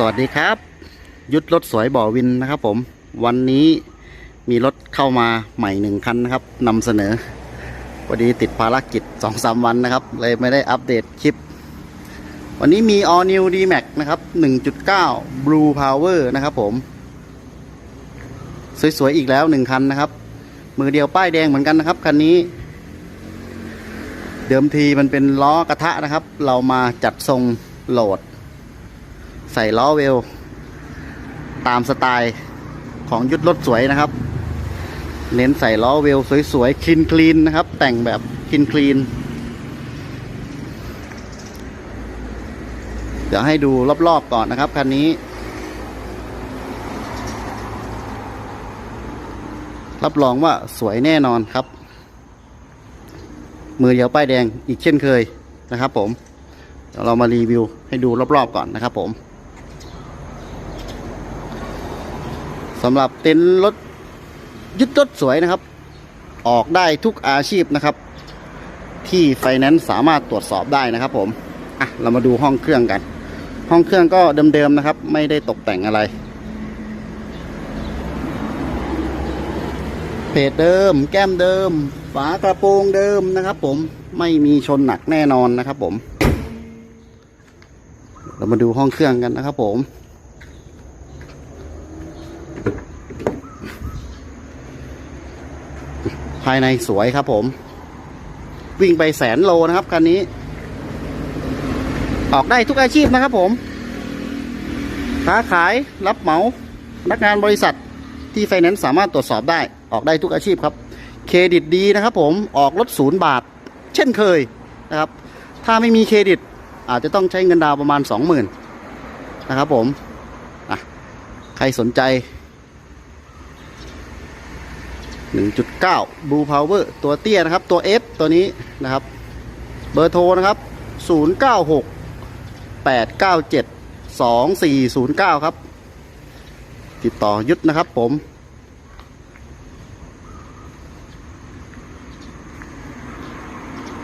สวัสดีครับ ยุทธรถสวยบ่อวินนะครับผมวันนี้มีรถเข้ามาใหม่หนึ่งคันนะครับนำเสนอพอดีติดภารกิจ2อสาวันนะครับ เลยไม่ได้อัปเดตคลิป วันนี้มี All New D Max นะครับ 1.9 Blue Power นะครับผม สวยๆ อีกแล้วหนึ่งคันนะครับ มือเดียวป้ายแดงเหมือนกันนะครับ คันนี้ เดิมทีมันเป็นล้อกระทะนะครับ เรามาจัดทรงโหลด ใส่ล้อเวล ตามสไตล์ของยุทธรถสวยนะครับ เน้นใส่ล้อเวลสวยๆคลีนคลีนนะครับ แต่งแบบคลีนคลีนเดี๋ยวให้ดูรอบๆก่อนนะครับคันนี้ รับรองว่าสวยแน่นอนครับ มือเดียวป้ายแดงอีกเช่นเคยนะครับผมเดี๋ยวเรามารีวิวให้ดูรอบๆก่อนนะครับผม สำหรับเต็นท์รถยึดรถสวยนะครับ ออกได้ทุกอาชีพนะครับ ที่ไฟแนนซ์สามารถตรวจสอบได้นะครับ ผมอะเรามาดูห้องเครื่องกัน ห้องเครื่องก็เดิมๆนะครับ ไม่ได้ตกแต่งอะไรเพจเดิม แก้มเดิม ฝากระโปรงเดิมนะครับ ผมไม่มีชนหนักแน่นอนนะครับ ผม เรามาดูห้องเครื่องกันนะครับ ผม ภายในสวยครับผม วิ่งไปแสนโลนะครับคันนี้ ออกได้ทุกอาชีพนะครับผม ค้าขายรับเหมาพนักงานบริษัทที่ไฟแนนซ์สามารถตรวจสอบได้ออกได้ทุกอาชีพครับ เครดิตดีนะครับผมออกรถศูนย์บาท เช่นเคยนะครับ ถ้าไม่มีเครดิต อาจจะต้องใช้เงินดาวประมาณ 20,000 นะครับผมใครสนใจ 1.9 Blue Power ตัวเตี้ยนะครับ ตัว F ตัวนี้นะครับ เบอร์โทรนะครับ 096 897 2409 ครับ ติดต่อยุทธนะครับผม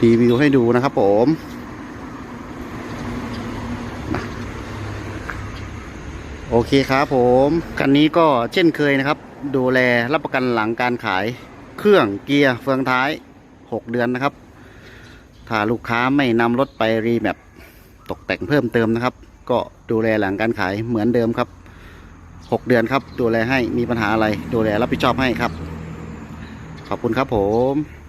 รีวิวให้ดูนะครับผมโอเคครับผม คันนี้ก็เช่นเคยนะครับ ดูแลรับประกันหลังการขายเครื่องเกียร์เฟืองท้าย 6 เดือนนะครับ ถ้าลูกค้าไม่นำรถไปรีแมปตกแต่งเพิ่มเติมนะครับ ก็ดูแลหลังการขายเหมือนเดิมครับ 6 เดือนครับ ดูแลให้มีปัญหาอะไร ดูแลรับผิดชอบให้ครับ ขอบคุณครับผม